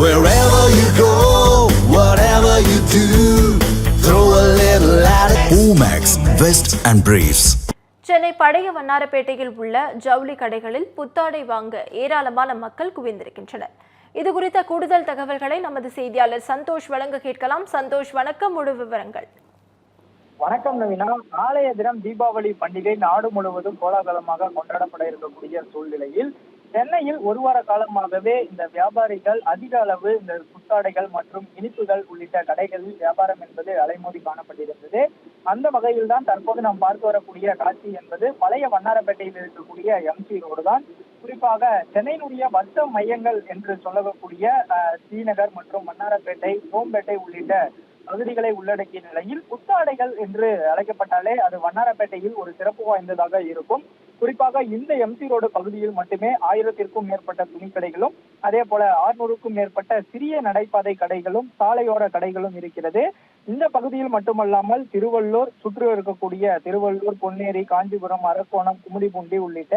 Wherever you go, whatever you do, throw a little at it. Omax, Vest and Briefs. Chennai பழைய வண்ணாரப்பேட்டையில் உள்ள ஜவுளி கடைகளில் புத்தாடை வாங்க ஏராளமான மக்கள் குவிந்திருக்கின்றனர். இது குறித்த கூடுதல் தகவல்களை நமது செய்தியாளர் சந்தோஷ் வழங்க கேட்கலாம். சந்தோஷ் வணக்கம். முழு விவரங்கள். வணக்கம் நவீனா. நாளைய தினம் தீபாவளி பண்டிகை நாடு முழுவதும் கோலாகலமாக கொண்டாடப்பட இருக்கக்கூடிய சூழ்நிலையில் சென்னையில் ஒரு வார காலமாகவே இந்த வியாபாரிகள் அதிக அளவு இந்த புத்தாடைகள் மற்றும் இனிப்புகள் உள்ளிட்ட கடைகளில் வியாபாரம் என்பது அலைமோதி காணப்பட்டிருந்தது. அந்த வகையில் தான் தற்போது நாம் பார்த்து வரக்கூடிய காட்சி என்பது பழைய வண்ணாரப்பேட்டையில் இருக்கக்கூடிய எம்சி ரோடு தான். குறிப்பாக சென்னையினுடைய வர்த்த மையங்கள் என்று சொல்லக்கூடிய ஸ்ரீநகர் மற்றும் வண்ணாரப்பேட்டை சோம்பேட்டை உள்ளிட்ட பகுதிகளை உள்ளடக்கிய நிலையில் புத்தாடைகள் என்று அழைக்கப்பட்டாலே அது வண்ணாரப்பேட்டையில் ஒரு சிறப்பு வாய்ந்ததாக இருக்கும். குறிப்பாக இந்த எம்சி ரோடு பகுதியில் மட்டுமே ஆயிரத்திற்கும் மேற்பட்ட துணிக்கடைகளும் அதே போல ஆறுநூறுக்கும் மேற்பட்ட சிறிய நடைபாதை கடைகளும் சாலையோர கடைகளும் இருக்கிறது. இந்த பகுதியில் மட்டுமல்லாமல் திருவள்ளூர் சுற்று இருக்கக்கூடிய திருவள்ளூர் பொன்னேரி காஞ்சிபுரம் அரக்கோணம் குமுடிபூண்டி உள்ளிட்ட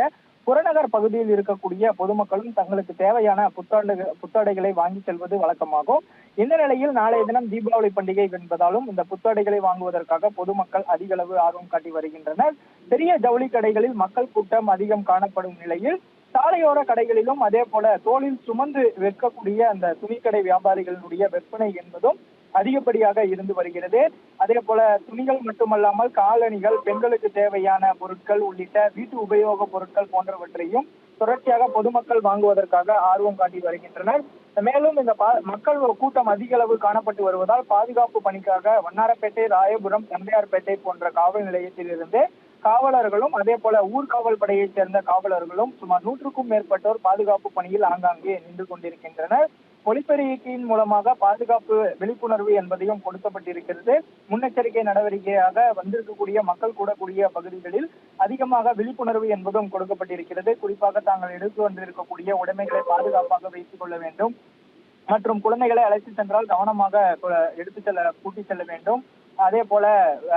புறநகர் பகுதியில் இருக்கக்கூடிய பொதுமக்களும் தங்களுக்கு தேவையான புத்தாண்டு புத்தாடைகளை வாங்கி செல்வது வழக்கமாகும். இந்த நிலையில் நாளைய தினம் தீபாவளி பண்டிகை என்பதாலும் இந்த புத்தாடைகளை வாங்குவதற்காக பொதுமக்கள் அதிக அளவு ஆர்வம் காட்டி வருகின்றனர். பெரிய ஜவுளி கடைகளில் மக்கள் கூட்டம் அதிகம் காணப்படும் நிலையில் சாலையோர கடைகளிலும் அதே போல தோளில் சுமந்து விற்கக்கூடிய அந்த துணிக்கடை வியாபாரிகளுடைய விற்பனை என்பதும் அதிகப்படியாக இருந்து வருகிறது. அதே போல துணிகள் மட்டுமல்லாமல் காலணிகள் பெண்களுக்கு தேவையான பொருட்கள் உள்ளிட்ட வீட்டு உபயோக பொருட்கள் போன்றவற்றையும் தொடர்ச்சியாக பொதுமக்கள் வாங்குவதற்காக ஆர்வம் காட்டி வருகின்றனர். மேலும் இந்த பா- மக்கள் கூட்டம் அதிக அளவு காணப்பட்டு வருவதால் பாதுகாப்பு பணிக்காக வண்ணாரப்பேட்டை ராயபுரம் தந்தையார்பேட்டை போன்ற காவல் நிலையத்தில் இருந்து காவலர்களும் அதே போல ஊர்காவல் படையைச் சேர்ந்த காவலர்களும் சுமார் நூற்றுக்கும் மேற்பட்டோர் பாதுகாப்பு பணியில் ஆங்காங்கே நின்று கொண்டிருக்கின்றனர். ஒலிபெருக்கியின் மூலமாக பாதுகாப்பு விழிப்புணர்வு என்பதையும் கொடுக்கப்பட்டிருக்கிறது முன்னெச்சரிக்கை நடவடிக்கையாக வந்திருக்கக்கூடிய மக்கள் கூடக்கூடிய பகுதிகளில் அதிகமாக விழிப்புணர்வு என்பதும் கொடுக்கப்பட்டிருக்கிறது. குறிப்பாக தாங்கள் எடுத்து வந்திருக்கக்கூடிய உடைமைகளை பாதுகாப்பாக வைத்துக் கொள்ள வேண்டும். மற்றும் குழந்தைகளை அழைத்து சென்றால் கவனமாக எடுத்து செல்ல கூட்டி செல்ல வேண்டும். அதே போல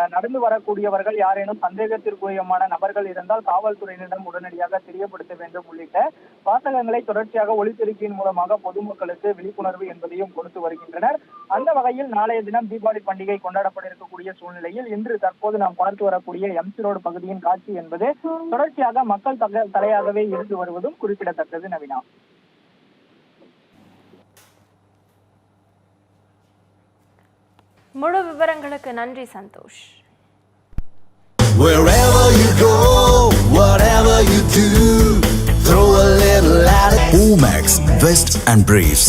நடந்து வரக்கூடியவர்கள் யாரேனும் சந்தேகத்திற்குரியமான நபர்கள் இருந்தால் காவல்துறையினரிடம் உடனடியாக தெரியப்படுத்த வேண்டும் உள்ளிட்ட வாசகங்களை தொடர்ச்சியாக ஒளிபெருக்கியின் மூலமாக பொதுமக்களுக்கு விழிப்புணர்வு என்பதையும் கொடுத்து வருகின்றனர். அந்த வகையில் நாளைய தினம் தீபாவளி பண்டிகை கொண்டாடப்பட இருக்கக்கூடிய சூழ்நிலையில் இன்று தற்போது நாம் பார்த்து வரக்கூடிய எம்சி ரோடு பகுதியின் காட்சி என்பது தொடர்ச்சியாக மக்கள் தக- தலையாகவே இருந்து வருவதும் குறிப்பிடத்தக்கது நவீனா. முழு விவரங்களுக்கு நன்றி Santhosh Wherever you go, whatever you do, throw a little at it. Omax, Vest and Briefs.